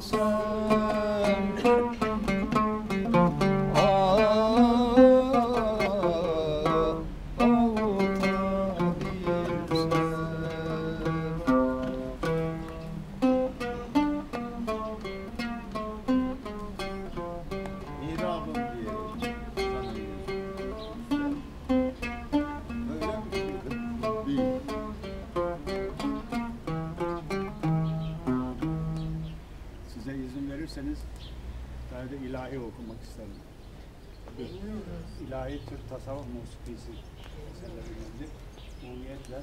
So. izin verirseniz ileride ilahi okumak isterim. İlahi Türk tasavvuf musikisi eserlerimizdir. Umumiyetle